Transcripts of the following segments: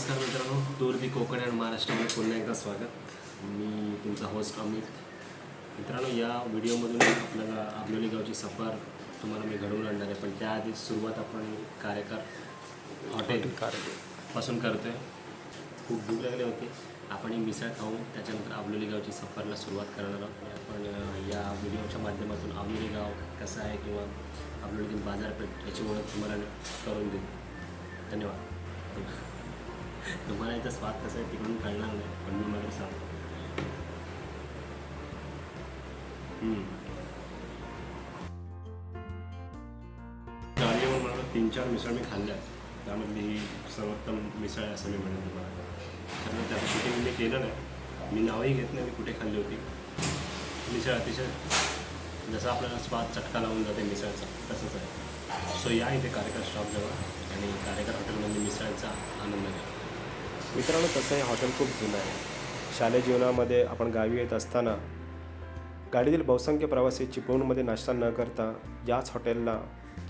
नमस्कार मित्रांनो tour the Konkan and महाराष्ट्रामध्ये पुन्हा एकदा स्वागत. मी तुमचा होस्ट अमित. मित्रांनो या व्हिडिओमधून आपल्याला आंबोली गावची सफर तुम्हाला मी घडवून आणणार आहे पण त्याआधी सुरुवात आपण कार्यकर हॉटेल पासून करतोय. खूप भूक लागली होती. आपण ही मिसळ खाऊन त्याच्यानंतर आबलोली गावची सफरला सुरुवात करणार आहोत. आपण या व्हिडिओच्या माध्यमातून आबलोली गाव कसं आहे किंवा आबलोलीतील बाजारपेठ याची ओळख तुम्हाला करून देऊ. धन्यवाद. तुम्हाला याचा स्वाद कसा आहे तिकडून कळणार नाही पण मी मला सांग मला तीन चार मिसळ मी खाल्ल्या. त्यामधली ही सर्वोत्तम मिसळ आहे असं मी म्हणेन तुम्हाला. कारण त्याचं शूटिंग मी केलं नाही. मी नावही घेत नाही मी कुठे खाल्ली होती. मिसळ अतिशय जसा आपल्याला स्वाद चटका लावून जाते मिसळचा तसंच आहे. सो या इथे कार्यकर स्टॉप जवळ आणि कार्यकर हॉटेलमध्ये मिसळचा आनंद घ्या. मित्रांनो तसं हे हॉटेल खूप जुनं आहे. शालेय जीवनामध्ये आपण गावी येत असताना गाडीतील बहुसंख्य प्रवासी चिपळूणमध्ये नाश्ता न करता याच हॉटेलला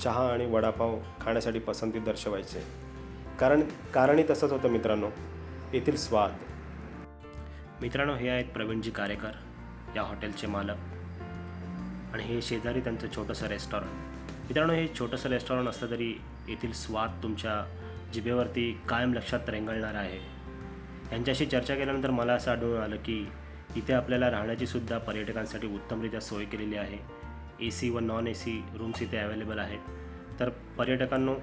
चहा आणि वडापाव खाण्यासाठी पसंती दर्शवायचे. कारण कारणही तसंच होतं मित्रांनो येथील स्वाद. मित्रांनो हे आहेत प्रवीणजी कारेकर या हॉटेलचे मालक. आणि हे शेजारी त्यांचं छोटंसं रेस्टॉरंट. मित्रांनो हे छोटंसं रेस्टॉरंट असलं तरी येथील स्वाद तुमच्या जिभेवरती कायम लक्षात रेंगाळणार आहे. यांच्याशी चर्चा केल्यानंतर मला असं आढळून आलं की इथे आपल्याला राहण्याची सुद्धा पर्यटकांसाठी उत्तमरित्या सोय केलेली आहे. ए सी व नॉन ए सी रूम्स इथे अवेलेबल आहेत. तर पर्यटकांनो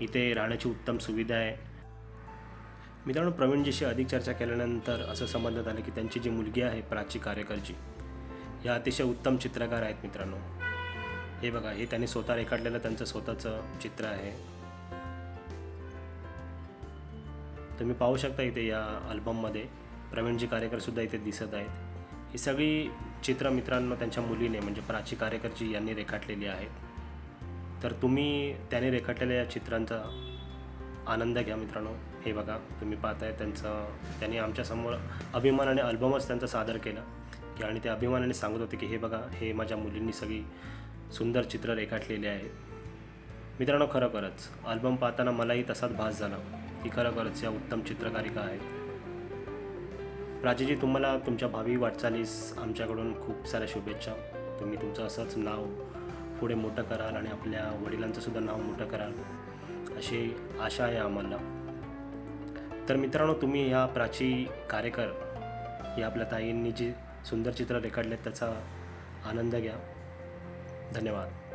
इथे राहण्याची उत्तम सुविधा आहे. मित्रांनो प्रवीणजीशी अधिक चर्चा केल्यानंतर असं समजण्यात आलं की त्यांची जी मुलगी आहे प्राची कार्यकरची या अतिशय उत्तम चित्रकार आहेत मित्रांनो. हे बघा हे त्यांनी स्वतः रेखाटलेलं त्यांचं स्वतःचं चित्र आहे. तुम्ही पाहू शकता इथे या अल्बममध्ये. प्रवीणजी कार्यकरसुद्धा इथे दिसत आहेत. ही सगळी चित्र मित्रांनो त्यांच्या मुलीने म्हणजे प्राची कार्यकर्जी यांनी रेखाटलेली आहेत. तर तुम्ही त्याने रेखाटलेल्या या चित्रांचा आनंद घ्या मित्रांनो. हे बघा तुम्ही पाहताय त्यांचं त्यांनी आमच्यासमोर अभिमानाने अल्बमच त्यांचा सादर केला. की आणि ते अभिमानाने सांगत होते की हे बघा हे माझ्या मुलींनी सगळी सुंदर चित्र रेखाटलेली आहेत. मित्रांनो खरोखरच अल्बम पाहताना मलाही तसाच भास झाला. ही खरोखरच या उत्तम चित्रकारिका आहेत प्राचीजी तुम्हाला तुमच्या भावी वाटचालीस आमच्याकडून खूप साऱ्या शुभेच्छा. तुम्ही तुमचं असंच नाव पुढे मोठं कराल आणि आपल्या वडिलांचं सुद्धा नाव मोठं कराल अशी आशा आहे आम्हाला. तर मित्रांनो तुम्ही ह्या प्राची कार्यकर या आपल्या ताईंनी जी सुंदर चित्र रेखाडले त्याचा आनंद घ्या. धन्यवाद.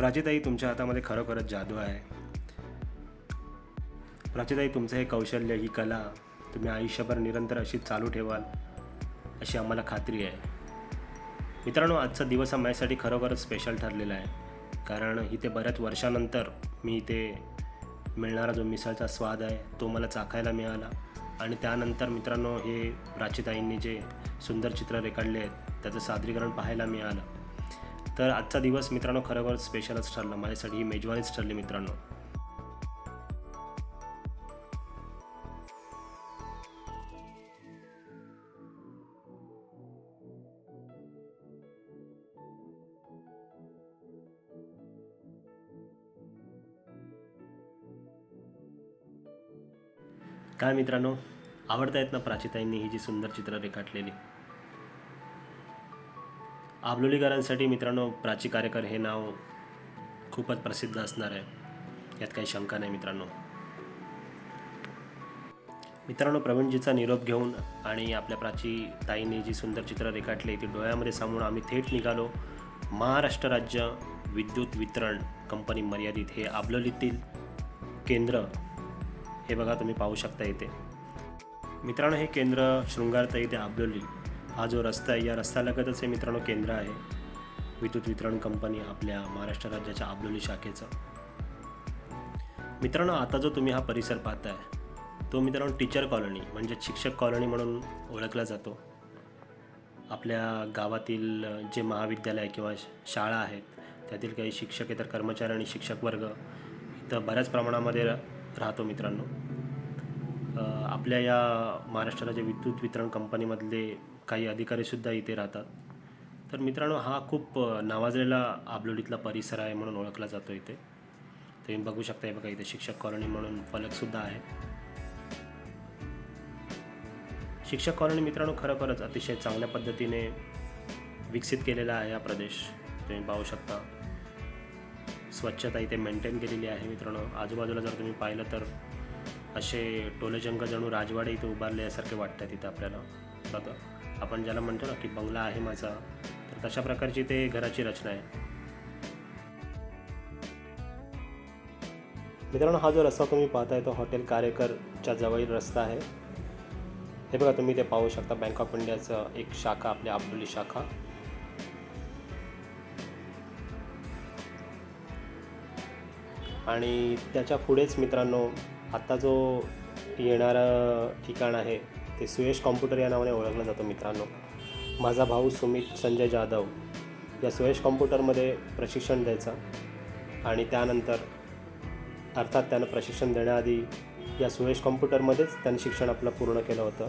प्राचीताई तुमच्या हातामध्ये खरोखरच जादू आहे. प्राचीताई तुमचं हे कौशल्य ही कला तुम्ही आयुष्यभर निरंतर अशी चालू ठेवाल अशी आम्हाला खात्री आहे. मित्रांनो आजचा दिवस हा माझ्यासाठी खरोखरच स्पेशल ठरलेला आहे. कारण इथे बऱ्याच वर्षानंतर मी इथे मिळणारा जो मिसळचा स्वाद आहे तो मला चाखायला मिळाला. आणि त्यानंतर मित्रांनो हे प्राचीताईंनी जे सुंदर चित्र रेखाडले आहेत त्याचं सादरीकरण पाहायला मिळालं. तर आजचा दिवस मित्रांनो खरोखर स्पेशलच ठरला. माझ्यासाठी ही मेजवानीच ठरली मित्रांनो. काय मित्रांनो? आवडत आहेत ना प्राचीताईंनी ही जी सुंदर चित्र रेखाटलेली? आबलोलीकरांसाठी मित्रांनो प्राची कार्यकर हे नाव खूपच प्रसिद्ध असणार आहे. यात काही शंका नाही मित्रांनो. मित्रांनो प्रवीणजीचा निरोप घेऊन आणि आपल्या प्राची ताईने जी सुंदर चित्र रेखाटली ती डोळ्यामध्ये सांगून आम्ही थेट निघालो. महाराष्ट्र राज्य विद्युत वितरण कंपनी मर्यादित हे आबलोलीतील केंद्र हे बघा तुम्ही पाहू शकता इथे. मित्रांनो हे केंद्र शृंगारता इथे आबलोली हा जो रस्ता आहे या रस्त्यालगतच हे मित्रांनो केंद्र आहे. विद्युत वितरण कंपनी आपल्या महाराष्ट्र राज्याच्या आबलोली शाखेचं. मित्रांनो आता जो तुम्ही हा परिसर पाहताय तो मित्रांनो टीचर कॉलनी म्हणजे शिक्षक कॉलनी म्हणून ओळखला जातो. आपल्या गावातील जे महाविद्यालय किंवा शाळा आहेत त्यातील काही शिक्षकेतर कर्मचारी आणि शिक्षक वर्ग इथं बऱ्याच प्रमाणामध्ये राहतो मित्रांनो. आपल्या या महाराष्ट्र राज्य विद्युत वितरण कंपनीमधले काही अधिकारीसुद्धा इथे राहतात. तर मित्रांनो हा खूप नावाजलेला आबलोडीतला परिसर आहे म्हणून ओळखला जातो इथे. तुम्ही बघू शकता बघा इथे शिक्षक कॉलनी म्हणून फलकसुद्धा आहे. शिक्षक कॉलनी मित्रांनो खरोखरच अतिशय चांगल्या पद्धतीने विकसित केलेला आहे हा प्रदेश. तुम्ही पाहू शकता. स्वच्छता इथे मेंटेन केलेली आहे मित्रांनो. आजूबाजूला जर तुम्ही पाहिलं तर असे टोलेजंग जणू राजवाडे इथे उभारल्यासारखे वाटतात तिथं आपल्याला. बघा. आपण ज्याला म्हणतो ना की बंगला आहे माझा तर तशा प्रकारची ते घराची रचना आहे. मित्रांनो हा जो रस्ता तुम्ही पाहताय तो हॉटेल कारेकरच्या जवळील रस्ता आहे. हे बघा तुम्ही ते पाहू शकता. बँक ऑफ इंडियाचं एक शाखा आपली आबोली शाखा. आणि त्याच्या पुढेच मित्रांनो आत्ता जो येणारं ठिकाण आहे ते सुयश कॉम्प्युटर या नावाने ओळखलं जातं मित्रांनो. माझा भाऊ सुमित संजय जाधव या सुयश कॉम्प्युटरमध्ये प्रशिक्षण द्यायचा आणि त्यानंतर अर्थात त्यानं प्रशिक्षण देण्याआधी या सुयश कॉम्प्युटरमध्येच त्यानं शिक्षण आपलं पूर्ण केलं होतं.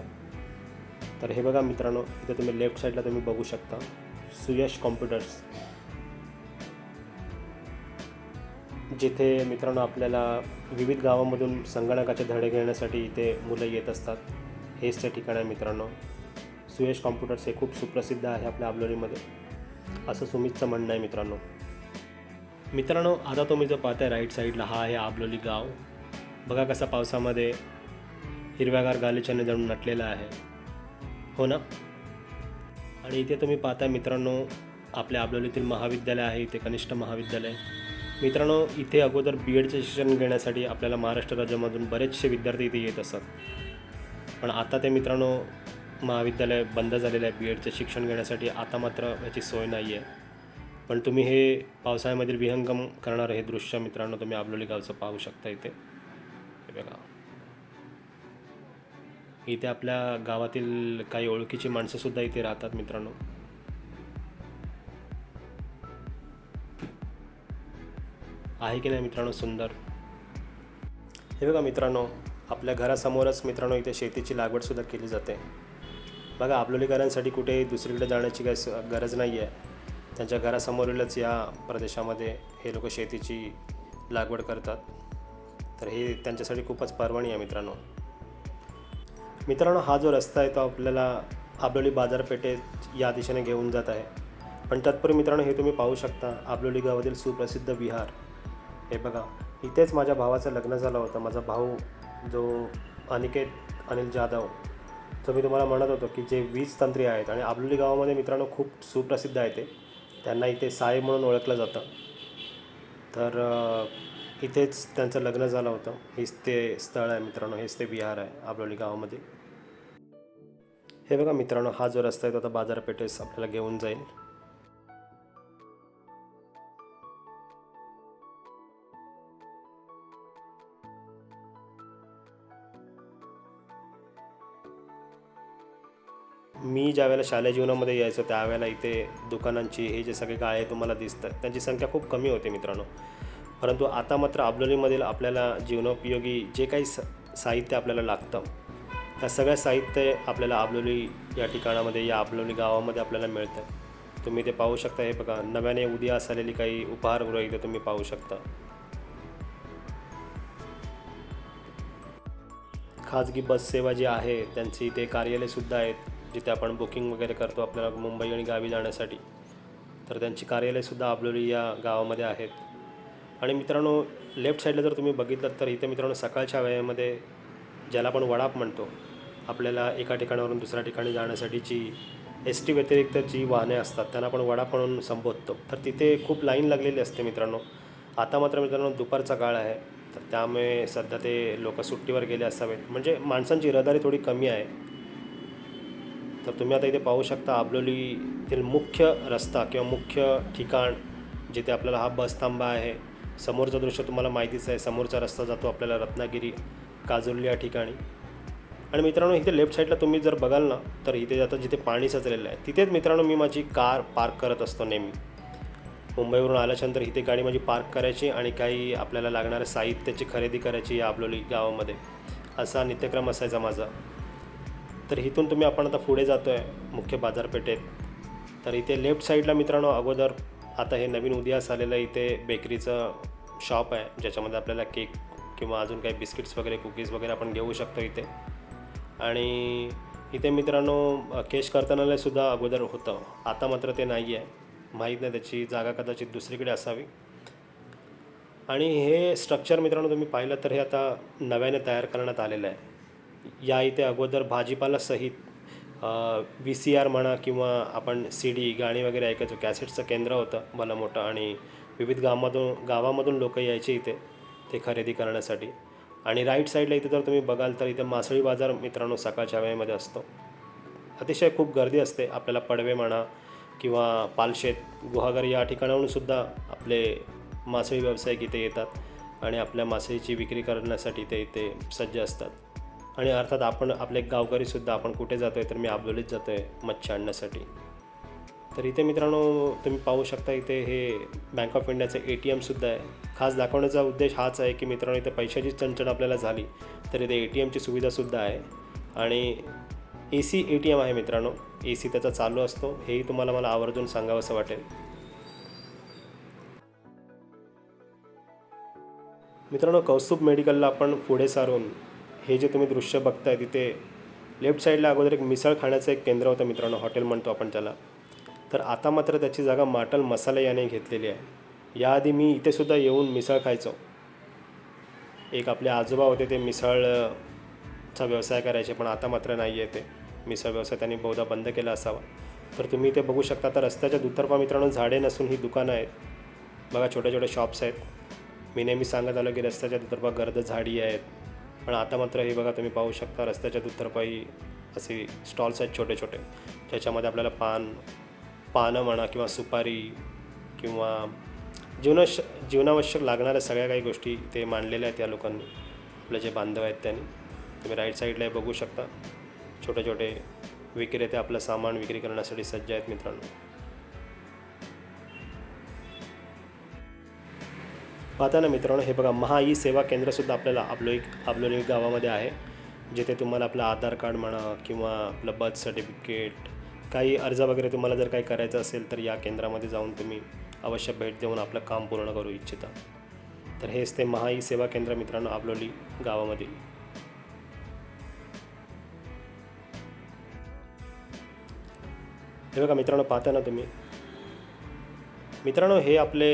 तर हे बघा मित्रांनो इथे तुम्ही लेफ्ट साईडला तुम्ही बघू शकता. सुयश कॉम्प्युटर्स. जिथे मित्रांनो आपल्याला विविध गावामधून संगणकाचे धडे घेण्यासाठी इथे मुलं येत असतात. हेच ते ठिकाण आहे मित्रांनो. सुयश कॉम्प्युटर्स हे खूप सुप्रसिद्ध आहे आपल्या आबलोलीमध्ये असं सुमितचं म्हणणं आहे मित्रांनो. मित्रांनो आता तुम्ही जो पाहताय राईट साईडला हा आहे आबलोली गाव. बघा कसा पावसामध्ये हिरव्यागार गालिच्याने जणून नटलेला आहे. हो ना? आणि इथे तुम्ही पाहताय मित्रांनो आपल्या आबलोलीतील महाविद्यालय आहे इथे कनिष्ठ महाविद्यालय. मित्रांनो इथे अगोदर बी एडचे शिक्षण घेण्यासाठी आपल्याला महाराष्ट्र राज्यामधून बरेचसे विद्यार्थी इथे येत असतात पण आता ते मित्रांनो महाविद्यालय बंद झालेलं आहे बी एडचं शिक्षण घेण्यासाठी आता मात्र याची सोय नाही आहे पण तुम्ही हे पावसाळ्यामधील विहंगम करणारं हे दृश्य मित्रांनो तुम्ही आबलोली गावचं पाहू शकता इथे. हे बघा. इथे आपल्या गावातील काही ओळखीची माणसंसुद्धा इथे राहतात मित्रांनो. आहे की नाही मित्रांनो सुंदर? हे बघा मित्रांनो आपल्या घरासमोरच मित्रांनो इथे शेतीची लागवडसुद्धा केली जाते. बघा आपलोलीकरांसाठी कुठे दुसरीकडे जाण्याची काही स- गरज नाही आहे. त्यांच्या घरासमोरीलच या प्रदेशामध्ये हे लोक शेतीची लागवड करतात. तर हे त्यांच्यासाठी खूपच पर्वणी आहे मित्रांनो. मित्रांनो हा जो रस्ता आहे तो आपल्याला आबलोली बाजारपेठेत या दिशेने घेऊन जात आहे. पण तत्पूर्वी मित्रांनो हे तुम्ही पाहू शकता आबलोली गावातील सुप्रसिद्ध विहार. हे बघा इथेच माझ्या भावाचं लग्न झालं होतं. माझा भाऊ जो अनिकेत अनिल जाधव जो मी तुम्हाला म्हणत होतो की जे वीज तंत्री आहेत आणि आबलोली गावामध्ये मित्रांनो खूप सुप्रसिद्ध आहे ते त्यांना इथे साहेब म्हणून ओळखलं जातं. तर इथेच त्यांचं लग्न झालं होतं. हेच ते स्थळ आहे मित्रांनो हेच ते विहार आहे आबलोली गावामध्ये. हे बघा मित्रांनो हा जो रस्ता आहे तो आता बाजारपेठेस आपल्याला घेऊन जाईल. मी ज्या वेळेला शालेय जीवनामध्ये यायचो त्यावेळेला इथे दुकानांची हे जे सगळे गाळे तुम्हाला दिसतात त्यांची संख्या खूप कमी होती मित्रांनो. परंतु आता मात्र आबलोलीमधील आपल्याला जीवनोपयोगी जे काही स साहित्य आपल्याला लागतं त्या सगळ्या साहित्य आपल्याला आबलोली या ठिकाणामध्ये या आबलोली गावामध्ये आपल्याला मिळतं. तुम्ही ते पाहू शकता हे बघा नव्याने उद्या आलेली काही उपहारगृह इथे तुम्ही पाहू शकता. खाजगी बस सेवा जी आहे त्यांची इथे कार्यालयसुद्धा आहेत. जिथे आपण बुकिंग वगैरे करतो आपल्याला मुंबई आणि गावी जाण्यासाठी तर त्यांची कार्यालयसुद्धा आबलोली या गावामध्ये आहेत. आणि मित्रांनो लेफ्ट साईडला जर तुम्ही बघितलं तर इथे मित्रांनो सकाळच्या वेळेमध्ये ज्याला आपण वडाप म्हणतो आपल्याला एका ठिकाणावरून दुसऱ्या ठिकाणी जाण्यासाठीची एस टी व्यतिरिक्त जी वाहने असतात त्यांना आपण वडाप म्हणून संबोधतो. तर तिथे खूप लाईन लागलेली असते मित्रांनो. आता मात्र मित्रांनो दुपारचा काळ आहे तर त्यामुळे सध्या ते लोक सुट्टीवर गेले असावेत. म्हणजे माणसांची रहदारी थोडी कमी आहे. तर तुम्ही आता इथे पाहू शकता आबलोलीतील मुख्य रस्ता किंवा मुख्य ठिकाण जिथे आपल्याला हा बस थांबा आहे. समोरचं दृश्य तुम्हाला माहितीच आहे. समोरचा रस्ता जातो आपल्याला रत्नागिरी काजोली या ठिकाणी. आणि मित्रांनो इथे लेफ्ट साईडला तुम्ही जर बघाल ना तर इथे आता जिथे पाणी सचलेलं आहे तिथेच मित्रांनो मी माझी कार पार्क करत असतो नेहमी. मुंबईवरून आल्याच्यानंतर इथे गाडी माझी पार्क करायची आणि काही आपल्याला लागणाऱ्या साहित्याची खरेदी करायची या आपलोली गावामध्ये. असा नित्यक्रम असायचा माझा. तर इथून तुम्ही आपण आता पुढे जातो आहे मुख्य बाजारपेठेत. तर इथे लेफ्ट साईडला मित्रांनो अगोदर आता हे नवीन उदयास आलेलं इथे बेकरीचं शॉप आहे ज्याच्यामध्ये आपल्याला केक किंवा अजून काही बिस्किट्स वगैरे कुकीज वगैरे आपण घेऊ शकतो इथे. आणि इथे मित्रांनो केश कर्तनालयसुद्धा अगोदर होतं. आता मात्र ते नाही आहे माहीत नाही त्याची जागा कदाचित दुसरीकडे असावी. आणि हे स्ट्रक्चर मित्रांनो तुम्ही पाहिलं तर हे आता नव्याने तयार करण्यात आलेलं आहे. या इथे अगोदर भाजीपाला सहित व्ही सी आर म्हणा किंवा आपण सी डी गाणी वगैरे ऐकायचो कॅसेटचं केंद्र होतं भलं मोठं आणि विविध गावामधून गावामधून लोक यायचे इथे ते खरेदी करण्यासाठी. आणि राईट साईडला इथे जर तुम्ही बघाल तर इथे मासळी बाजार मित्रांनो सकाळच्या वेळेमध्ये असतो. अतिशय खूप गर्दी असते. आपल्याला पडवे म्हणा किंवा पालशेत गुहागर या ठिकाणाहून सुद्धा आपले मासळी व्यावसायिक इथे येतात आणि आपल्या मासळीची विक्री करण्यासाठी ते इथे सज्ज असतात. आणि अर्थात आपण आपले गावकरीसुद्धा आपण कुठे जातो आहे तर मी आबदोलीत जातो आहे मच्छी आणण्यासाठी. तर इथे मित्रांनो तुम्ही पाहू शकता इथे हे बँक ऑफ इंडियाचं ए टी एमसुद्धा आहे. खास दाखवण्याचा उद्देश हाच आहे की मित्रांनो इथे पैशाची चणचण आपल्याला झाली तर इथे ए टी एमची सुविधासुद्धा आहे. आणि A C A T M आहे मित्रांनो. ए सी त्याचा चालू असतो. हेही तुम्हाला मला आवर्जून सांगावंसं वाटेल. मित्रांनो कौस्तुभ मेडिकलला आपण पुढे सारून हे जे तुम्ही दृश्य बघताय तिथे लेफ्ट साईडला अगोदर एक मिसळ खाण्याचं एक केंद्र होतं मित्रांनो हॉटेल म्हणतो आपण त्याला. तर आता मात्र त्याची जागा माटल मसाला याने घेतलेली आहे. याआधी मी इथेसुद्धा येऊन मिसळ खायचो. एक आपले आजोबा होते ते मिसळचा व्यवसाय करायचे पण आता मात्र नाही आहे ते. मिसळ व्यवसाय त्यांनी बहुधा बंद केला असावा. तर तुम्ही इथे बघू शकता तर रस्त्याच्या दुतर्फा मित्रांनो झाडे नसून ही दुकानं आहेत. बघा छोटे छोटे शॉप्स आहेत. मी नेहमी सांगत आलो की रस्त्याच्या दुतर्फा गर्द झाडी आहेत. पण आता मात्र हे बघा तुम्ही पाहू शकता रस्त्याच्या दुतरपायी असे स्टॉल्स आहेत छोटे छोटे ज्याच्यामध्ये आपल्याला पान पानं म्हणा किंवा सुपारी किंवा जीवनाश जीवनावश्यक लागणाऱ्या सगळ्या काही गोष्टी ते मांडलेल्या आहेत या लोकांनी. आपले जे बांधव आहेत त्यांनी. तुम्ही राईट साईडला हे बघू शकता. छोटे छोटे विक्रेते आपलं सामान विक्री करण्यासाठी सज्ज आहेत मित्रांनो. पाहता ना मित्रांनो हे बघा महा ई सेवा केंद्रसुद्धा आपल्याला आपलो एक आपलोली गावामध्ये आहे जिथे तुम्हाला आपलं आधार कार्ड म्हणा किंवा आपलं बर्थ सर्टिफिकेट काही अर्ज वगैरे तुम्हाला जर काही करायचं असेल तर या केंद्रामध्ये जाऊन तुम्ही अवश्य भेट देऊन आपलं काम पूर्ण करू इच्छिता. तर हेच ते महा ई सेवा केंद्र मित्रांनो आपलोली गावामधील. हे बघा मित्रांनो पाहता ना तुम्ही. मित्रांनो हे आपले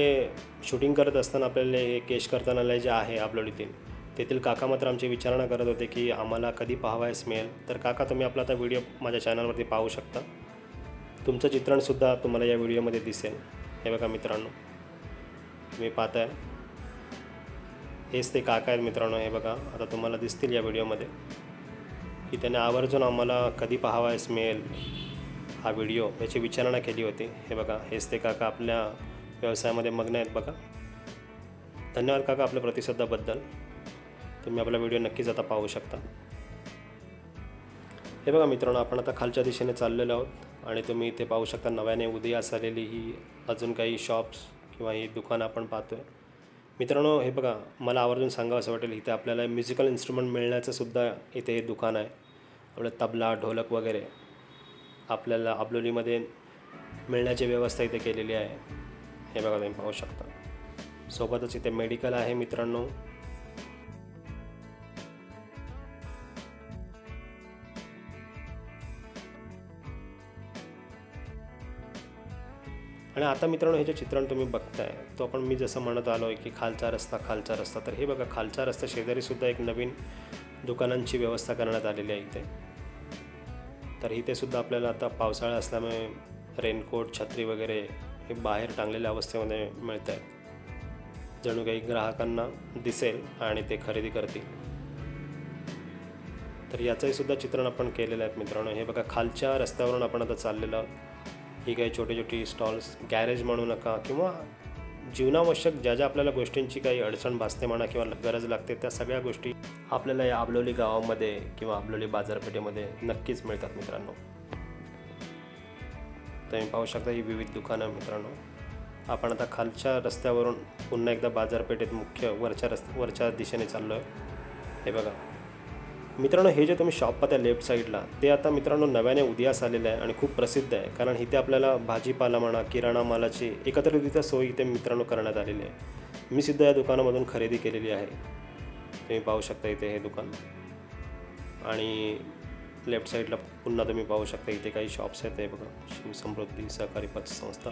शूटिंग करत असताना आपल्याला हे केश कर्तनालय जे आहे आपलोलीतील तेथील काका मात्र आमची विचारणा करत होते की आम्हाला कधी पाहावयास मिळेल. तर काका तुम्ही आपला आता व्हिडिओ माझ्या चॅनलवरती पाहू शकता. तुमचं चित्रणसुद्धा तुम्हाला या व्हिडिओमध्ये दिसेल. हे बघा मित्रांनो तुम्ही पाहताय. हेच ते काका आहेत मित्रांनो हे बघा आता तुम्हाला दिसतील या व्हिडिओमध्ये की त्याने आवर्जून आम्हाला कधी पाहावयास मिळेल हा व्हिडिओ याची विचारणा केली होती. हे बघा हेच ते काका आपल्या व्यवसायामध्ये मग्न आहेत बघा. धन्यवाद काका आपल्या प्रतिसादाबद्दल. तुम्ही आपला व्हिडिओ नक्कीच आता पाहू शकता. हे बघा मित्रांनो आपण आता खालच्या दिशेने चाललेलो आहोत आणि तुम्ही इथे पाहू शकता नव्याने उदयास आलेली ही अजून काही शॉप्स किंवा ही दुकानं आपण पाहतो आहे मित्रांनो हे बघा मला आवर्जून सांगावं असं वाटेल इथे आपल्याला म्युझिकल इन्स्ट्रुमेंट मिळण्याचं सुद्धा इथे हे दुकान आहे. आपलं तबला ढोलक वगैरे आपल्याला आबलोलीमध्ये मिळण्याची व्यवस्था इथे केलेली आहे. हे बघा तुम्ही पाहू शकता. सोबतच इथे मेडिकल आहे मित्रांनो. आणि आता मित्रांनो हे जे चित्रण तुम्ही बघताय तो आपण मी जसं म्हणत आलो आहे की खालचा रस्ता खालचा रस्ता. तर हे बघा खालचा रस्ता शेजारीसुद्धा एक नवीन दुकानांची व्यवस्था करण्यात आलेली आहे इथे. तर इथे सुद्धा आपल्याला आता पावसाळा असल्यामुळे रेनकोट छत्री वगैरे हे बाहेर टांगलेल्या अवस्थेमध्ये मिळत आहेत जणू काही ग्राहकांना दिसेल आणि ते खरेदी करतील. तर याचंही सुद्धा चित्रण आपण केलेलं आहे मित्रांनो. हे बघा खालच्या रस्त्यावरून आपण आता चाललेलं ही काही छोटी छोटी स्टॉल्स गॅरेज म्हणू नका किंवा जीवनावश्यक ज्या ज्या आपल्याला गोष्टींची काही अडचण भासते म्हणा किंवा गरज लागते त्या सगळ्या गोष्टी आपल्याला या आबलोली गावामध्ये किंवा आबलोली बाजारपेठेमध्ये नक्कीच मिळतात मित्रांनो. तुम्ही पाहू शकता ही विविध दुकानं मित्रांनो. आपण आता खालच्या रस्त्यावरून पुन्हा एकदा बाजारपेठेत मुख्य वरच्या रस्त्या वरच्या दिशेने चाललो आहे हे बघा. मित्रांनो हे जे तुम्ही शॉप पाहता लेफ्ट साईडला ते आता मित्रांनो नव्याने उदयास आलेलं आहे आणि खूप प्रसिद्ध आहे. कारण इथे आपल्याला भाजीपाला म्हणा किराणा मालाची एकत्रितरित्या सोय इथे मित्रांनो करण्यात आलेली आहे. मी सुद्धा या दुकानामधून खरेदी केलेली आहे. तुम्ही पाहू शकता इथे हे दुकान. आणि लेफ्ट साईडला पुन्हा तुम्ही पाहू शकता इथे काही शॉप्स आहेत हे बघा. शिव समृद्धी सहकारी पतसंस्था.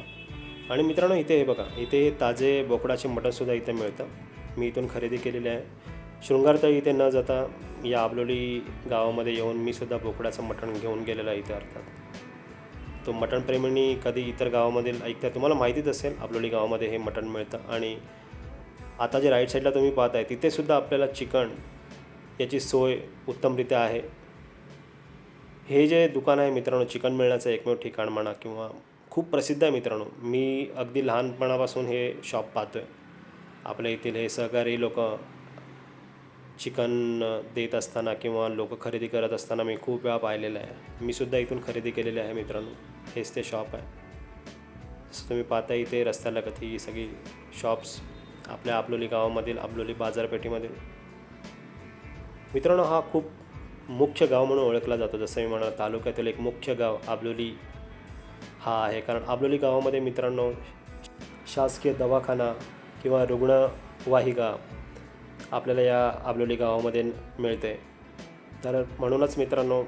आणि मित्रांनो इथे हे बघा इथे ताजे बोकडाचे मटणसुद्धा इथे मिळतं. मी इथून खरेदी केलेली आहे. शृंगारतळी इथे न जाता या आबलोली गावामध्ये येऊन मी सुद्धा बोकडाचं मटण घेऊन गेलेलं आहे इथे अर्थात. तो मटणप्रेमींनी कधी इतर गावामधील ऐकता तुम्हाला माहितीच असेल आबलोली गावामध्ये हे मटण मिळतं. आणि आता जे राईट साईडला तुम्ही पाहताय तिथेसुद्धा आपल्याला चिकन याची सोय उत्तमरित्या आहे. हे जे दुकान आहे मित्रांनो चिकन मिळण्याचं एकमेव ठिकाण म्हणा किंवा खूप प्रसिद्ध आहे मित्रांनो. मी अगदी लहानपणापासून हे शॉप पाहतो आहे आपल्या येथील हे सहकारी लोक चिकन देत असताना किंवा लोक खरेदी करत असताना मी खूप वेळा पाहिलेलं आहे. मी सुद्धा इथून खरेदी केलेली आहे मित्रांनो. हेच ते शॉप आहे. जसं तुम्ही पाहता इथे रस्त्यालगत ही सगळी शॉप्स आपल्या आपलोली गावामधील आपलोली बाजारपेठेमधील. मित्रांनो हा खूप मुख्य गाव म्हणून ओळखला जातो. जसं मी म्हणाल तालुक्यातील एक मुख्य गाव आबलोली हा आहे. कारण आबलोली गावामध्ये मित्रांनो शासकीय दवाखाना किंवा रुग्णवाहिका आपल्याला या आबलोली गावामध्ये मिळते. तर म्हणूनच मित्रांनो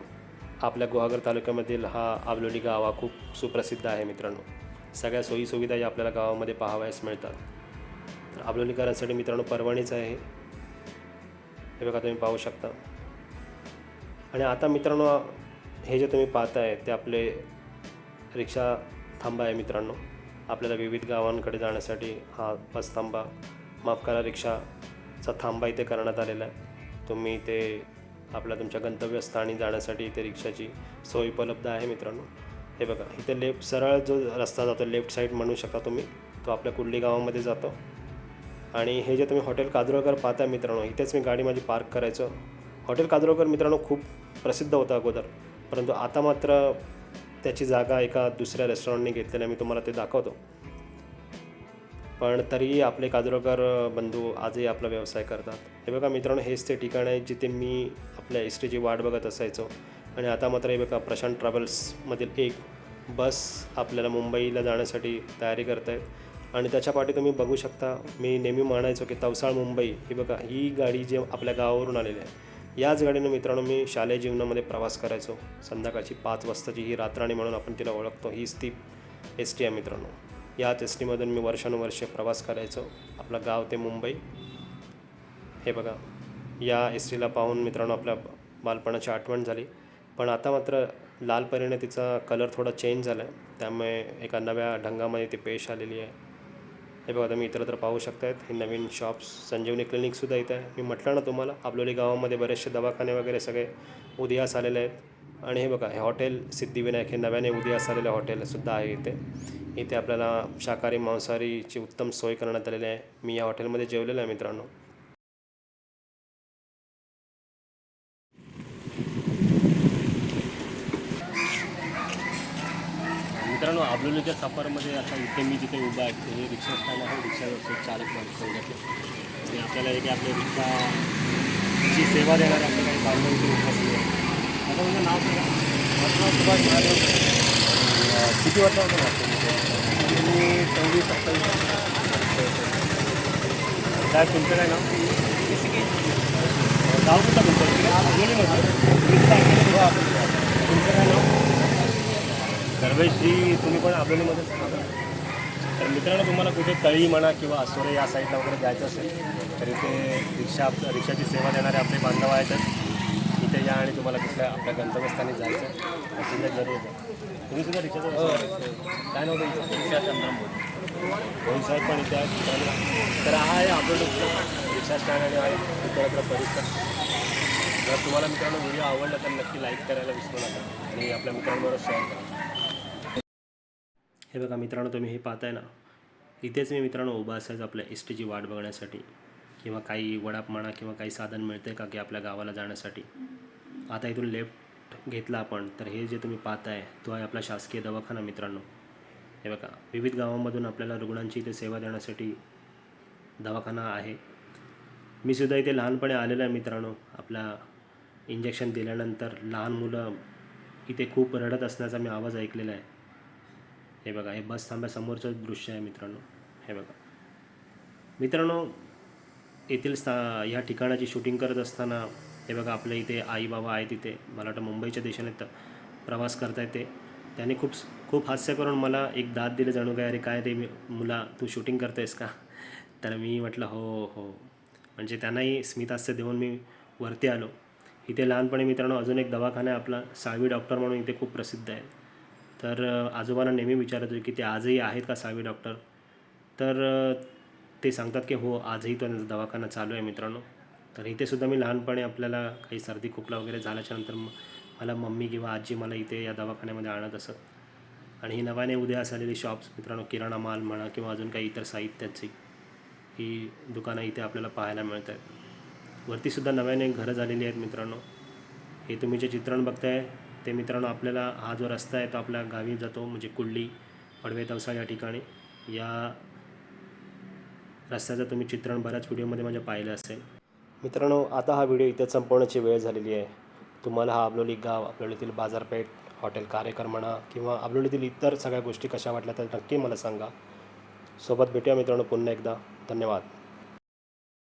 आपल्या गुहागर तालुक्यामधील हा आबलोली गाव हा खूप सुप्रसिद्ध आहे मित्रांनो. सगळ्या सोयीसुविधा या आपल्याला गावामध्ये पाहावयास मिळतात. तर आबलोलीकरांसाठी मित्रांनो परवानीच आहे. हे बघा तुम्ही पाहू शकता. आणि आता मित्रांनो हे जे तुम्ही पाहताय ते आपले रिक्षा थांबा आहे मित्रांनो. आपल्याला विविध गावांकडे जाण्यासाठी हा बस थांबा माफ करा रिक्षाचा थांबा इथे करण्यात आलेला आहे. तुम्ही इथे आपल्या तुमच्या गंतव्यस्थानी जाण्यासाठी इथे रिक्षाची सोय उपलब्ध आहे मित्रांनो. हे बघा इथे लेफ्ट सरळ जो रस्ता जातो लेफ्ट साईड म्हणू शकता तुम्ही तो आपल्या कुर्ली गावामध्ये जातो. आणि हे जे तुम्ही हॉटेल काजरोळकर पाहता मित्रांनो इथेच मी गाडी माझी पार्क करायचो. हॉटेल कादरोळकर मित्रांनो खूप प्रसिद्ध होतं अगोदर. परंतु आता मात्र त्याची जागा एका दुसऱ्या रेस्टॉरंटने घेतलेली आहे. मी तुम्हाला ते दाखवतो. पण तरीही आपले काजरोकर बंधू आजही आपला व्यवसाय करतात. हे बघा मित्रांनो हेच ते ठिकाण आहे जिथे मी आपल्या एस टीची वाट बघत असायचो. आणि आता मात्र हे बघा प्रशांत ट्रॅव्हल्समधील एक बस आपल्याला मुंबईला जाण्यासाठी तयारी करत आहेत आणि त्याच्या पाठी तुम्ही बघू शकता मी नेहमी म्हणायचो की तवसाळ मुंबई ही बघा ही गाडी जी आपल्या गावावरून आलेली आहे. याच गाडीनं मित्रांनो मी शालेय जीवनामध्ये प्रवास करायचो. संध्याकाळची पाच वाजताची ही रात्राणी म्हणून आपण तिला ओळखतो. हीच ती एस टी आहे मित्रांनो. याच एस टीमधून मी वर्षानुवर्षे प्रवास करायचो. आपलं गाव ते मुंबई. हे बघा या एस टीला पाहून मित्रांनो आपल्या बालपणाची आठवण झाली. पण आता मात्र लाल परीने तिचा कलर थोडा चेंज झाला आहे त्यामुळे एका नव्या ढंगामध्ये ती पेश आलेली आहे. हे बघा तुम्ही इतर तर पाहू शकतायत. हे नवीन शॉप्स संजीवनी क्लिनिकसुद्धा इथं आहे. मी म्हटलं ना तुम्हाला आपलोली गावामध्ये बरेचसे दवाखाने वगैरे सगळे उदयास आलेले आहेत. आणि हे बघा हे हॉटेल सिद्धिविनायक हे नव्याने उदयास आलेलं हॉटेलसुद्धा आहे इथे. इथे आपल्याला शाकाहारी मांसाहारीची उत्तम सोय करण्यात आलेली आहे. मी या हॉटेलमध्ये जेवलेलं आहे मित्रांनो. मित्रांनो आबलोलीच्या सफरमध्ये आता इथे मी जिथे उभा आहे हे रिक्षा स्टँड आहे. रिक्षा व्यवसाय चालक माणूस आणि आपल्याला इथे आपल्या रिक्षाची सेवा देणारे आपले काही बांधव इथे उपस्थित आहे आता माझं नाव सांगा. माझं नाव सुभाष महादेव. किती वर्षापासून वाटतं मी चौवीस सत्तावीस काय तुमचं काय नाव? गाव कुठलं तुमचं? आबलोलीमध्ये तुम्ही कुठं आबलोलीमध्ये? तुमचं काय नाव? सर्वेश्री तुम्ही पण आबोलीमध्येच राहता तर मित्रांनो तुम्हाला कुठे तळी म्हणा किंवा असोरे या साईडला वगैरे जायचं असेल तर इथे रिक्षा रिक्षाची सेवा देणारे आपले बांधव आहेतच इथे या आणि तुम्हाला कुठल्या आपल्या गंतव्यस्थानी जायचं असेल जरूर तुम्ही सुद्धा रिक्षाचं करता. काय नाव तुमचं? होईल साहेब पण इथे आहेत तर हा आहे आपलं रिक्षा स्टँड आणि आहे इतरत्र परिसर. जर तुम्हाला मित्रांनो व्हिडिओ आवडला तर नक्की लाईक करायला विसरू नका आणि आपल्या मित्रांबरोबर शेअर करा. हे बघा मित्रांनो तुम्ही हे पाहताय ना? इथेच मी मित्रांनो उभा असायचं आपल्या एस टीची वाट बघण्यासाठी. किंवा काही वडाप म्हणा किंवा काही साधन मिळते का की आपल्या गावाला जाण्यासाठी? आता इथून लेफ्ट घेतला आपण तर हे जे तुम्ही पाहताय तो आहे आपला शासकीय दवाखाना मित्रांनो. हे बघा विविध गावांमधून आपल्याला रुग्णांची इथे सेवा देण्यासाठी दवाखाना आहे. मी सुद्धा इथे लहानपणी आलेलो आहे मित्रांनो. आपला इंजेक्शन दिल्यानंतर लहान मुलं इथे खूप रडत असण्याचा मी आवाज ऐकलेला आहे. हे बघा हे बस थांब्यासमोरचं दृश्य आहे मित्रांनो. हे बघा. मित्रांनो येथील स्था ह्या ठिकाणाची शूटिंग करत असताना हे बघा आपल्या इथे आई बाबा आहेत इथे. मला वाटतं मुंबईच्या देशाने तर प्रवास करता येते त्याने खूप खूप हास्य करून मला एक दाद दिले जाणू काय अरे काय रे मी मुला तू शूटिंग करतेस का? तर मी म्हटलं हो हो. म्हणजे त्यांनाही स्मितहास्य देऊन मी वरती आलो. इथे लहानपणी मित्रांनो अजून एक दवाखाना आहे आपला साळवी डॉक्टर म्हणून इथे खूप प्रसिद्ध आहे. तर आजोबांना नेहमी विचारत होते की ते आजही आहेत का साळवी डॉक्टर तर ते सांगतात की हो आजही तो दवाखाना चालू आहे मित्रांनो. तर इथे सुद्धा मी लहानपणी आपल्याला काही सर्दी खोकला वगैरे झाल्याच्यानंतर मला मम्मी किंवा आजी मला इथे या दवाखान्यामध्ये आणत असत. आणि ही नव्याने उदयास आलेली शॉप्स मित्रांनो किराणा माल म्हणा किंवा अजून काही इतर साहित्याची ही दुकानं इथे आपल्याला पाहायला मिळत आहेत वरतीसुद्धा नव्याने घरं झालेली आहेत मित्रांनो. हे तुम्ही जे चित्रण बघताय ते मित्रांनो आपल्याला हा जो रस्ता आहे तो आपल्या गावी जातो म्हणजे कुल्ली पडवे तवसा या ठिकाणी. या रस्त्याचं तुम्ही चित्रण बऱ्याच व्हिडिओमध्ये माझ्या पाहिलं असेल. मित्रांनो आता हा व्हिडिओ इथे संपवण्याची वेळ झालेली आहे. तुम्हाला हा अबलोली गाव आपलोलीतील बाजारपेठ हॉटेल कार्यक्रम म्हणा किंवा अबलोलीतील इतर सगळ्या गोष्टी कशा वाटल्या तर नक्की मला सांगा. सोबत भेटूया मित्रांनो पुन्हा एकदा. धन्यवाद.